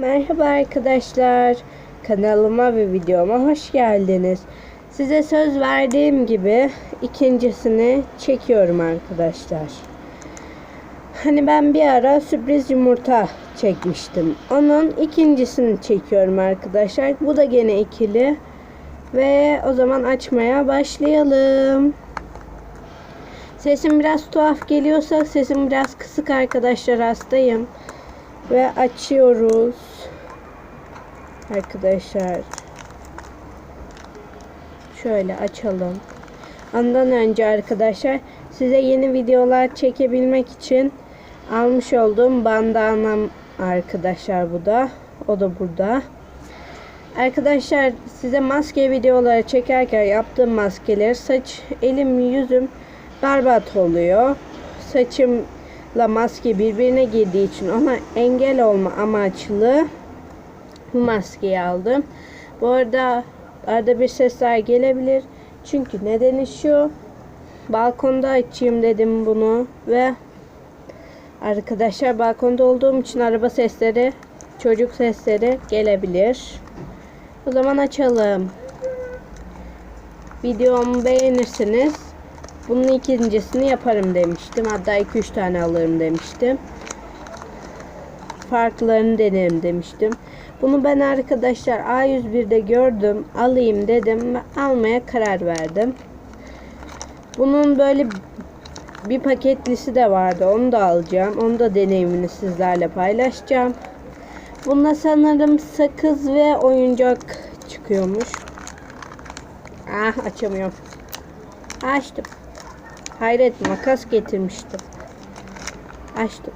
Merhaba arkadaşlar. Kanalıma ve videoma hoş geldiniz. Size söz verdiğim gibi ikincisini çekiyorum arkadaşlar. Hani ben bir ara sürpriz yumurta çekmiştim. Onun ikincisini çekiyorum arkadaşlar. Bu da gene ikili. Ve o zaman açmaya başlayalım. Sesim biraz tuhaf geliyorsa sesim biraz kısık arkadaşlar hastayım. Ve açıyoruz. Arkadaşlar. Şöyle açalım. Ondan önce arkadaşlar size yeni videolar çekebilmek için almış olduğum bandanam arkadaşlar bu da. O da burada. Arkadaşlar size maske videoları çekerken yaptığım maskeler saç, elim, yüzüm berbat oluyor. Saçımla maske birbirine girdiği için ona engel olma amaçlı maskeyi aldım. Bu arada arada bir sesler gelebilir. Çünkü nedeni şu. Balkonda açayım dedim bunu ve arkadaşlar balkonda olduğum için araba sesleri, çocuk sesleri gelebilir. O zaman açalım. Videomu beğenirsiniz. Bunun ikincisini yaparım demiştim. Hatta 2-3 tane alırım demiştim. Farklarını denerim demiştim. Bunu ben arkadaşlar A101'de gördüm. Alayım dedim almaya karar verdim. Bunun böyle bir paketlisi de vardı. Onu da alacağım. Onu da deneyimini sizlerle paylaşacağım. Bunda sanırım sakız ve oyuncak çıkıyormuş. Ah açamıyorum. Açtım. Hayret makas getirmiştim. Açtım.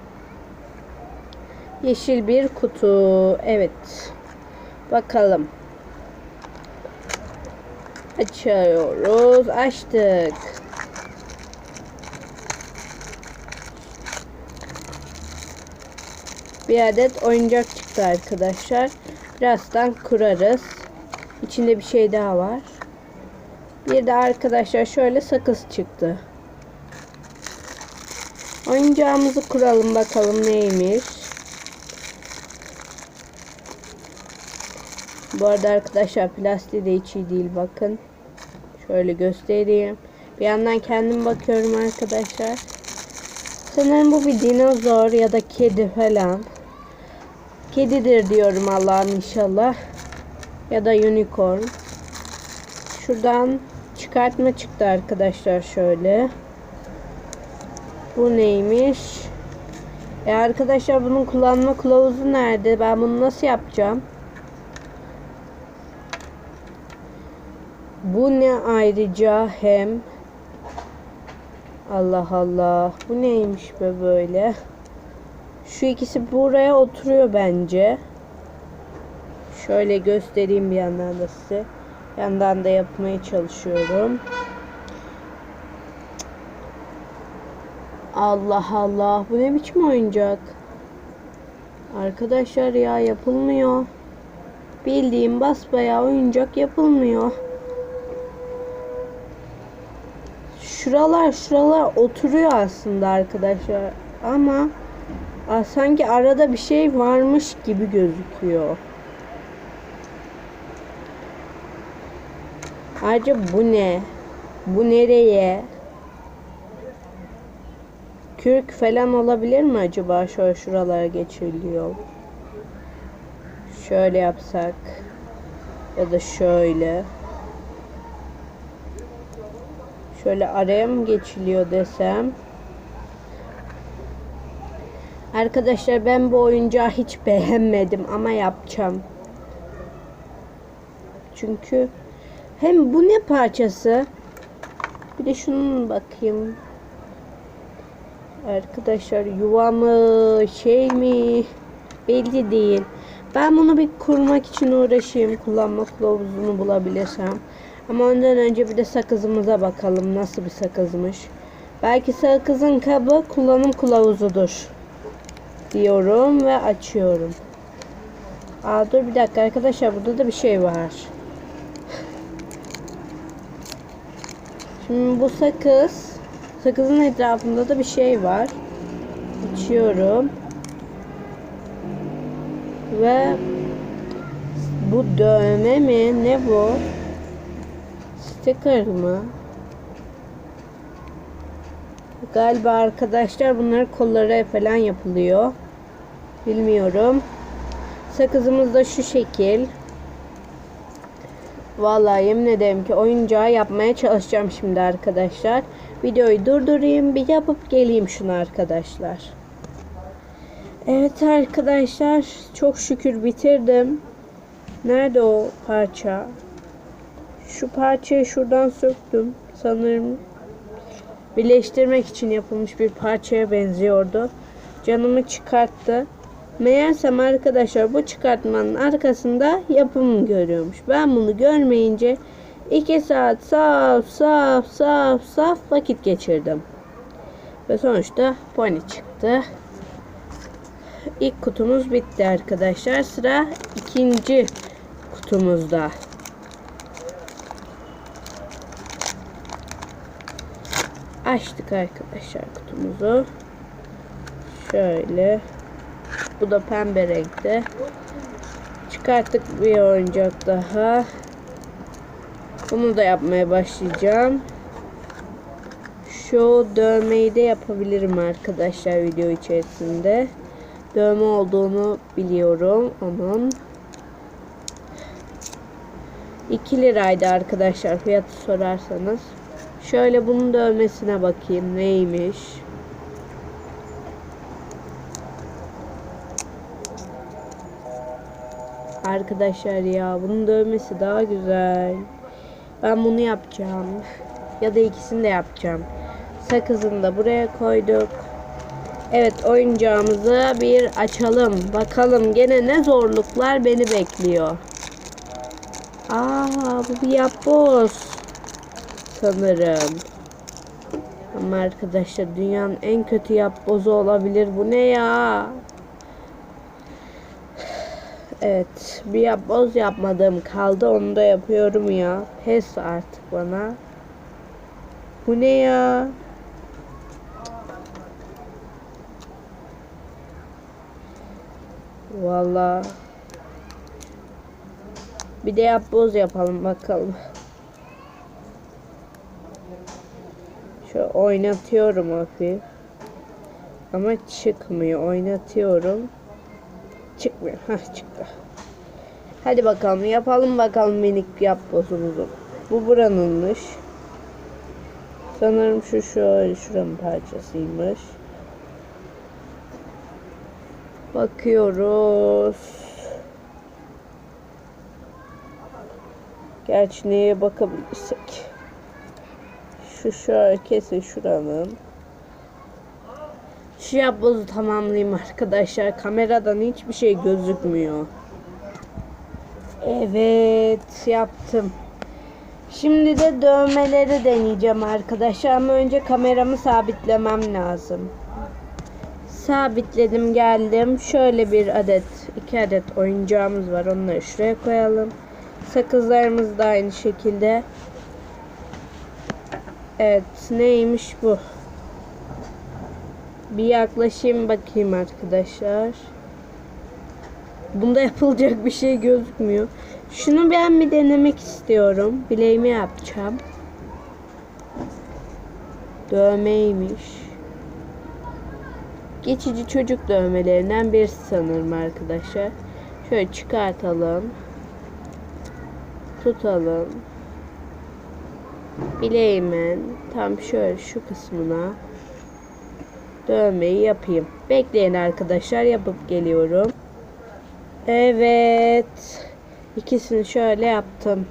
Yeşil bir kutu. Evet. Bakalım. Açıyoruz. Açtık. Bir adet oyuncak çıktı arkadaşlar. Birazdan kurarız. İçinde bir şey daha var. Bir de arkadaşlar şöyle sakız çıktı. Oyuncağımızı kuralım bakalım neymiş. Bu arada arkadaşlar plastiği de hiç iyi değil bakın. Şöyle göstereyim. Bir yandan kendim bakıyorum arkadaşlar. Sanırım bu bir dinozor ya da kedi falan. Kedidir diyorum Allah'ım inşallah. Ya da unicorn. Şuradan çıkartma çıktı arkadaşlar şöyle. Bu neymiş? E arkadaşlar bunun kullanma kılavuzu nerede? Ben bunu nasıl yapacağım? Bu ne ayrıca hem Allah Allah. Bu neymiş be böyle? Şu ikisi buraya oturuyor bence. Şöyle göstereyim bir yandan da size. Yandan da yapmaya çalışıyorum. Allah Allah. Bu ne biçim oyuncak? Arkadaşlar ya yapılmıyor. Bildiğim basbayağı oyuncak yapılmıyor. Şuralar şuralar oturuyor aslında arkadaşlar. Ama sanki arada bir şey varmış gibi gözüküyor. Ayrıca bu ne? Bu nereye? Kürk falan olabilir mi acaba? Şöyle şuralara geçiliyor. Şöyle yapsak. Ya da şöyle. Şöyle araya mı geçiliyor desem. Arkadaşlar ben bu oyuncağı hiç beğenmedim ama yapacağım. Çünkü hem bu ne parçası? Bir de şunun bakayım. Arkadaşlar yuva mı şey mi belli değil. Ben bunu bir kurmak için uğraşayım. Kullanma kılavuzunu bulabilirsem. Ama ondan önce bir de sakızımıza bakalım. Nasıl bir sakızmış. Belki sakızın kabı kullanım kılavuzudur. Diyorum ve açıyorum. Aa dur bir dakika arkadaşlar burada da bir şey var. Şimdi bu sakız. Sakızın etrafında da bir şey var. Açıyorum. Ve bu dövme mi? Ne bu? Sticker mı? Galiba arkadaşlar bunlar kollara falan yapılıyor. Bilmiyorum. Sakızımız da şu şekil. Vallahi yemin ederim ki oyuncağı yapmaya çalışacağım şimdi arkadaşlar. Videoyu durdurayım bir yapıp geleyim şunu arkadaşlar. Evet arkadaşlar çok şükür bitirdim. Nerede o parça? Şu parçayı şuradan söktüm. Sanırım birleştirmek için yapılmış bir parçaya benziyordu. Canımı çıkarttı. Meğersem arkadaşlar bu çıkartmanın arkasında yapım görüyormuş. Ben bunu görmeyince 2 saat saf saf saf saf vakit geçirdim. Ve sonuçta pony çıktı. İlk kutumuz bitti arkadaşlar. Sıra ikinci kutumuzda. Açtık arkadaşlar kutumuzu. Şöyle. Bu da pembe renkte. Çıkarttık bir oyuncak daha. Bunu da yapmaya başlayacağım. Şu dövmeyi de yapabilirim arkadaşlar video içerisinde. Dövme olduğunu biliyorum onun. 2 liraydı arkadaşlar fiyatı sorarsanız. Şöyle bunun dövmesine bakayım neymiş. Arkadaşlar ya bunun dövmesi daha güzel. Ben bunu yapacağım. Ya da ikisini de yapacağım. Sakızını da buraya koyduk. Evet oyuncağımızı bir açalım. Bakalım gene ne zorluklar beni bekliyor. Aa bu bir yapboz. Sanırım. Ama arkadaşlar dünyanın en kötü yapbozu olabilir. Bu ne ya? Evet. Bir yapboz yapmadığım kaldı. Onu da yapıyorum ya. Pes artık bana. Bu ne ya? Valla. Bir de yapboz yapalım bakalım. Şu oynatıyorum hafif. Ama çıkmıyor. Oynatıyorum. Çıkmıyor. Hah çıktı. Hadi bakalım yapalım bakalım minik yapbozumuzu. Bu buranınmış. Sanırım şu şöyle şuranın parçasıymış. Bakıyoruz. Gerçi neye bakabilirsek. Şu şöyle kesin şuranın. Şu yapbozu tamamlayayım arkadaşlar. Kameradan hiçbir şey gözükmüyor. Evet yaptım. Şimdi de dövmeleri deneyeceğim arkadaşlar ama önce kameramı sabitlemem lazım. Sabitledim geldim. Şöyle bir adet, iki adet oyuncağımız var. Onları şuraya koyalım. Sakızlarımız da aynı şekilde. Evet neymiş bu? Bir yaklaşayım bakayım arkadaşlar. Bunda yapılacak bir şey gözükmüyor. Şunu ben bir denemek istiyorum. Bileğimi yapacağım. Dövmeymiş. Geçici çocuk dövmelerinden birisi sanırım arkadaşlar. Şöyle çıkartalım. Tutalım. Bileğimin tam şöyle şu kısmına dövmeyi yapayım. Bekleyin arkadaşlar yapıp geliyorum. Evet. İkisini şöyle yaptım.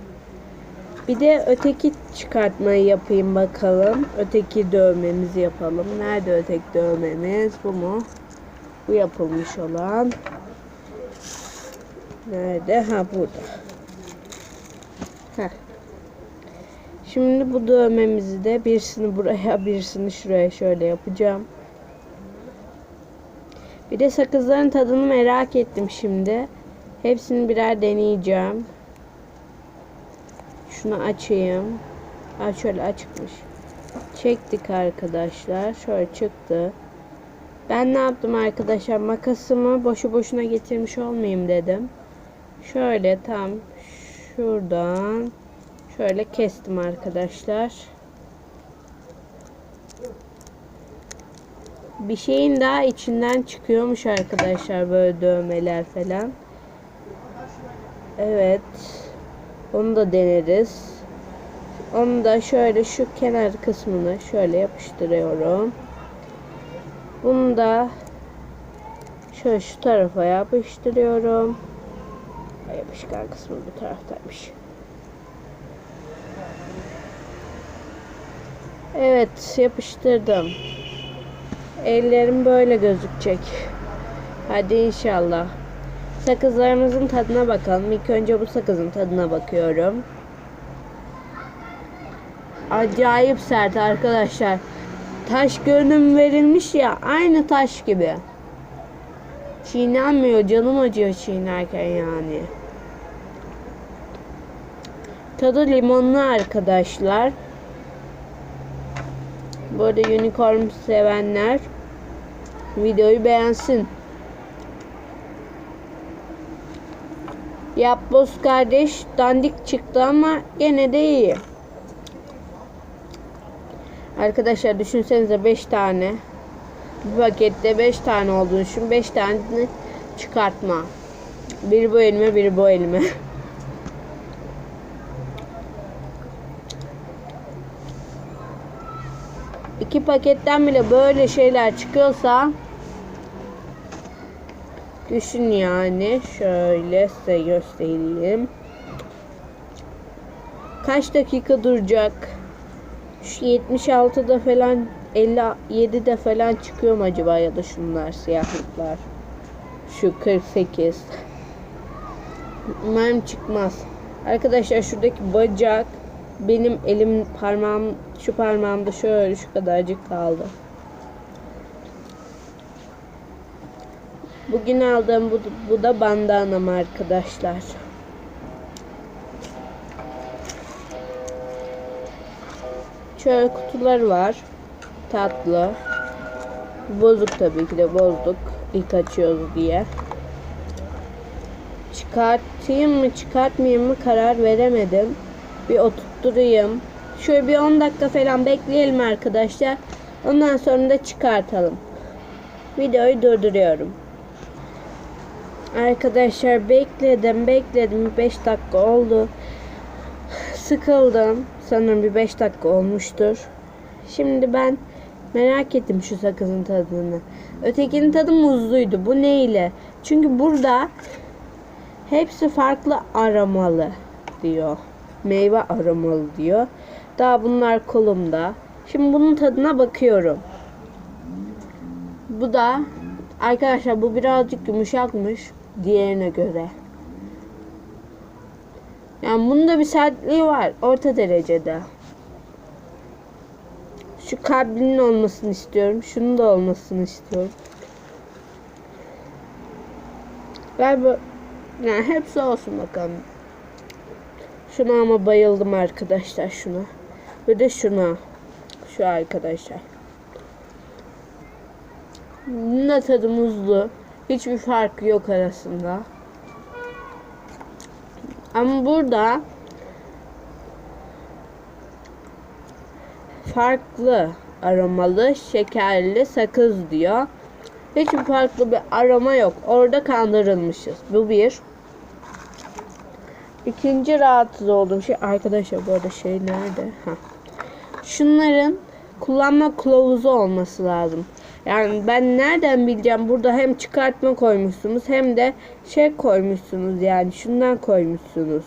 Bir de öteki çıkartmayı yapayım bakalım. Öteki dövmemizi yapalım. Nerede öteki dövmemiz? Bu mu? Bu yapılmış olan. Nerede? Ha burada. Heh. Şimdi bu dövmemizi de birisini buraya birisini şuraya şöyle yapacağım. Bir de sakızların tadını merak ettim şimdi. Hepsini birer deneyeceğim. Şunu açayım. Ha şöyle açıkmış. Çektik arkadaşlar. Şöyle çıktı. Ben ne yaptım arkadaşlar? Makasımı boşu boşuna getirmiş olmayayım dedim. Şöyle tam şuradan şöyle kestim arkadaşlar. Bir şeyin daha içinden çıkıyormuş arkadaşlar böyle dövmeler falan. Evet. Onu da deneriz. Onu da şöyle şu kenar kısmını şöyle yapıştırıyorum. Bunu da şöyle şu tarafa yapıştırıyorum. Yapışkan kısmı bu taraftaymış. Evet yapıştırdım. Ellerim böyle gözükecek. Hadi inşallah. Sakızlarımızın tadına bakalım. İlk önce bu sakızın tadına bakıyorum. Acayip sert arkadaşlar. Taş görünüm verilmiş ya aynı taş gibi. Çiğnenmiyor canım acıyor çiğnerken yani. Tadı limonlu arkadaşlar. Bu arada unicorn sevenler videoyu beğensin. Yapboz kardeş dandik çıktı ama gene de iyi. Arkadaşlar düşünsenize 5 tane. Bir pakette 5 tane olduğunu düşün. 5 tane çıkartma. Biri bu elime, biri bu elime. İki paketten bile böyle şeyler çıkıyorsa düşün yani. Şöyle size göstereyim. Kaç dakika duracak? Şu 76'da falan 57'de falan çıkıyor mu acaba ya da şunlar siyahlıklar. Şu 48. Umarım çıkmaz. Arkadaşlar şuradaki bacak benim elim parmağım şu parmağımda şöyle şu kadarcık kaldı. Bugün aldığım bu, bu da bandanam arkadaşlar. Şöyle kutular var. Tatlı. Bozuk tabii ki de bozduk. İlk açıyoruz diye. Çıkartayım mı çıkartmayayım mı karar veremedim. Bir oturtturayım. Şöyle bir 10 dakika falan bekleyelim arkadaşlar. Ondan sonra da çıkartalım. Videoyu durduruyorum. Arkadaşlar bekledim bekledim 5 dakika oldu. Sıkıldım. Sanırım bir 5 dakika olmuştur. Şimdi ben merak ettim şu sakızın tadını. Ötekinin tadı muzluydu. Bu neyle? Çünkü burada hepsi farklı aromalı diyor. Meyve aromalı diyor. Daha bunlar kolumda. Şimdi bunun tadına bakıyorum. Bu da arkadaşlar bu birazcık yumuşakmış diğerine göre. Yani bunun da bir sertliği var. Orta derecede. Şu kalbinin olmasını istiyorum. Şunun da olmasını istiyorum. Galiba yani hepsi olsun bakalım. Şuna ama bayıldım arkadaşlar şuna. Ve de şuna. Şu arkadaşlar. Bunun tadı muzlu. Hiçbir farkı yok arasında. Ama burada farklı aromalı şekerli sakız diyor. Hiçbir farklı bir aroma yok. Orada kandırılmışız. Bu bir. İkinci rahatsız olduğum şey arkadaşlar bu arada şey nerede? Ha. Şunların kullanma kılavuzu olması lazım. Yani ben nereden bileceğim burada hem çıkartma koymuşsunuz hem de şey koymuşsunuz yani şundan koymuşsunuz.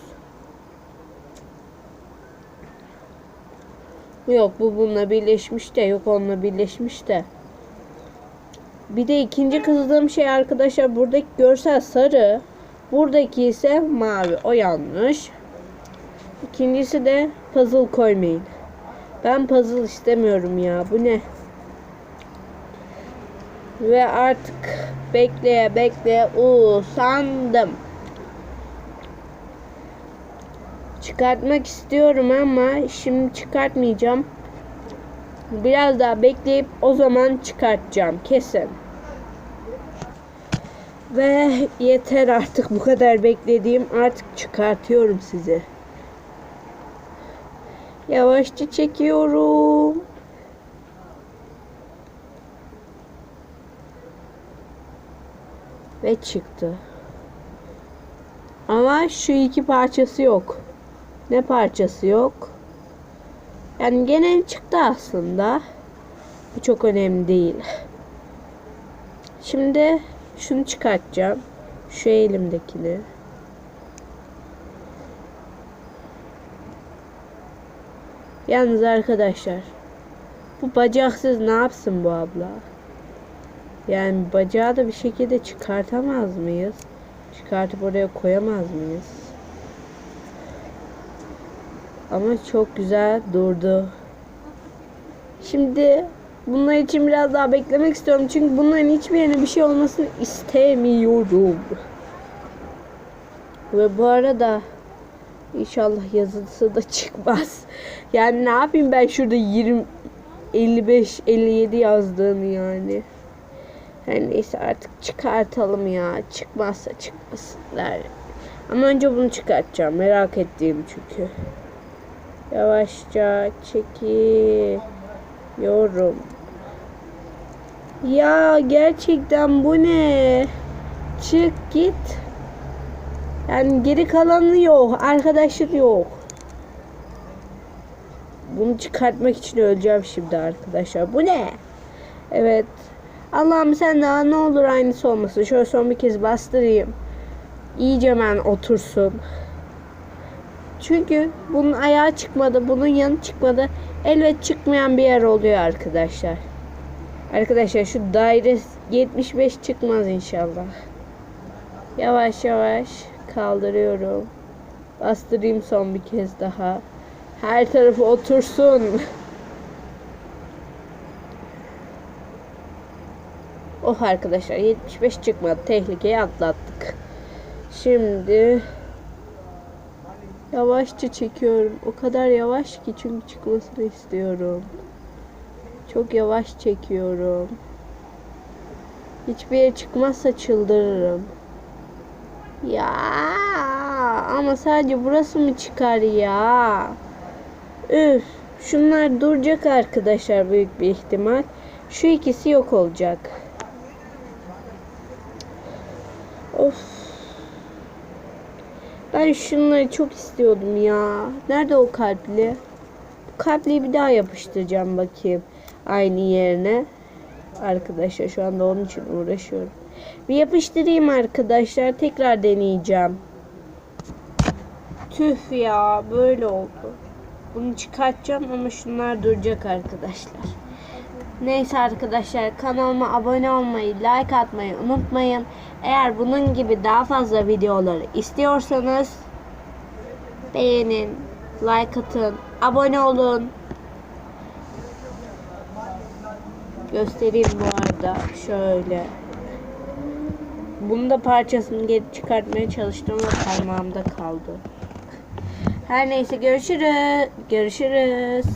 Yok bu bununla birleşmiş de yok onunla birleşmiş de. Bir de ikinci kızdığım şey arkadaşlar buradaki görsel sarı. Buradaki ise mavi. O yanlış. İkincisi de puzzle koymayın. Ben puzzle istemiyorum ya. Bu ne? Ve artık bekleye bekleye usandım. Çıkartmak istiyorum ama şimdi çıkartmayacağım. Biraz daha bekleyip o zaman çıkartacağım kesin. Ve yeter artık bu kadar beklediğim artık çıkartıyorum sizi. Yavaşça çekiyorum. Ve çıktı. Ama şu iki parçası yok. Ne parçası yok? Yani gene çıktı aslında. Bu çok önemli değil. Şimdi şunu çıkartacağım. Şu elimdekini. Yalnız arkadaşlar bu bacaksız ne yapsın bu abla? Yani bacağı da bir şekilde çıkartamaz mıyız? Çıkartıp oraya koyamaz mıyız? Ama çok güzel durdu. Şimdi bunlar için biraz daha beklemek istiyorum. Çünkü bunların hiçbir yerine bir şey olmasını istemiyorum. Ve bu arada inşallah yazısı da çıkmaz. Yani ne yapayım ben şurada 20 55 57 yazdığını yani. Her neyse artık çıkartalım ya. Çıkmazsa çıkmasınlar. Ama önce bunu çıkartacağım. Merak ettiğim çünkü. Yavaşça çekiyorum. Ya gerçekten bu ne? Çık git. Yani geri kalanı yok. Arkadaşlık yok. Bunu çıkartmak için öleceğim şimdi arkadaşlar. Bu ne? Evet. Allah'ım sen daha ne olur aynısı olmasın. Şöyle son bir kez bastırayım. İyice ben otursun. Çünkü bunun ayağı çıkmadı. Bunun yanı çıkmadı. Elbet çıkmayan bir yer oluyor arkadaşlar. Arkadaşlar şu daire 75 çıkmaz inşallah. Yavaş yavaş kaldırıyorum. Bastırayım son bir kez daha. Her tarafı otursun. Oh arkadaşlar 75 çıkmadı. Tehlikeyi atlattık. Şimdi yavaşça çekiyorum. O kadar yavaş ki çünkü çıkmasını istiyorum. Çok yavaş çekiyorum. Hiçbir yere çıkmazsa çıldırırım. Ya ama sadece burası mı çıkar ya? Üf. Şunlar duracak arkadaşlar büyük bir ihtimal. Şu ikisi yok olacak. Of. Ben şunları çok istiyordum ya. Nerede o kalpli? Kalpliyi bir daha yapıştıracağım bakayım. Aynı yerine. Arkadaşlar şu anda onun için uğraşıyorum. Bir yapıştırayım arkadaşlar. Tekrar deneyeceğim. Tüh ya böyle oldu. Bunu çıkartacağım ama şunlar duracak arkadaşlar. Neyse arkadaşlar kanalıma abone olmayı, like atmayı unutmayın. Eğer bunun gibi daha fazla videoları istiyorsanız beğenin, like atın, abone olun. Göstereyim bu arada şöyle. Bunu da parçasını geri çıkartmaya çalıştım ama parmağımda kaldı. Her neyse görüşürüz. Görüşürüz.